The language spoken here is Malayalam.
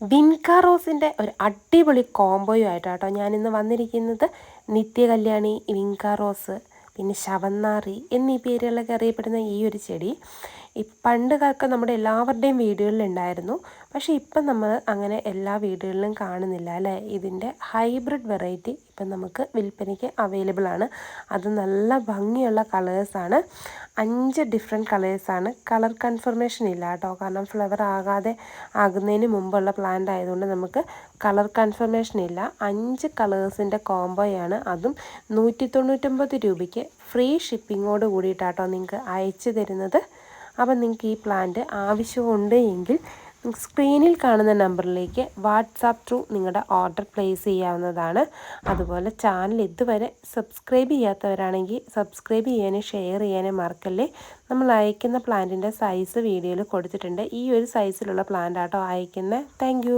വിൻക റോസിന്റെ ഒരു അടിപൊളി കോംബോയും ആയിട്ടാട്ടോ ഞാനിന്ന് വന്നിരിക്കുന്നത് നിത്യകല്യാണി വിൻക റോസ് പിന്നെ ശവന്നാറി എന്നീ പേരുകളൊക്കെ അറിയപ്പെടുന്ന ഈ ഒരു ചെടി. പണ്ട് കാലത്ത് നമ്മുടെ എല്ലാവരുടെയും വീടുകളിൽ ഉണ്ടായിരുന്നു. പക്ഷേ ഇപ്പം നമ്മൾ അങ്ങനെ എല്ലാ വീടുകളിലും കാണുന്നില്ല അല്ലേ? ഇതിന്റെ ഹൈബ്രിഡ് വെറൈറ്റി ഇപ്പം നമുക്ക് വിൽപ്പനയ്ക്ക് അവൈലബിൾ ആണ്. അത് നല്ല ഭംഗിയുള്ള കളേഴ്സാണ് അഞ്ച് ഡിഫറെന്റ് കളേഴ്സാണ് കളർ കൺഫർമേഷൻ ഇല്ല കേട്ടോ. കാരണം ഫ്ലവർ ആകാതെ ആകുന്നതിന് മുമ്പുള്ള പ്ലാന്റ് ആയതുകൊണ്ട് നമുക്ക് കളർ കൺഫർമേഷൻ ഇല്ല. അഞ്ച് കളേഴ്സിന്റെ കോംബോയാണ് അതും നൂറ്റി തൊണ്ണൂറ്റൊമ്പത് രൂപയ്ക്ക് ഫ്രീ ഷിപ്പിങ്ങോട് കൂടിയിട്ടാട്ടോ നിങ്ങൾക്ക് അയച്ചു തരുന്നത്. അപ്പം നിങ്ങൾക്ക് ഈ പ്ലാന്റ് ആവശ്യമുണ്ട് എങ്കിൽ സ്ക്രീനിൽ കാണുന്ന നമ്പറിലേക്ക് വാട്സാപ്പ് ത്രൂ നിങ്ങളുടെ ഓർഡർ പ്ലേസ് ചെയ്യാവുന്നതാണ്. അതുപോലെ ചാനൽ ഇതുവരെ സബ്സ്ക്രൈബ് ചെയ്യാത്തവരാണെങ്കിൽ സബ്സ്ക്രൈബ് ചെയ്യാനും ഷെയർ ചെയ്യാനും മറക്കല്ലേ. നമ്മൾ അയക്കുന്ന പ്ലാന്റിന്റെ സൈസ് വീഡിയോയിൽ കൊടുത്തിട്ടുണ്ട്. ഈ ഒരു സൈസിലുള്ള പ്ലാന്റ് ആട്ടോ അയക്കുന്നത്. താങ്ക്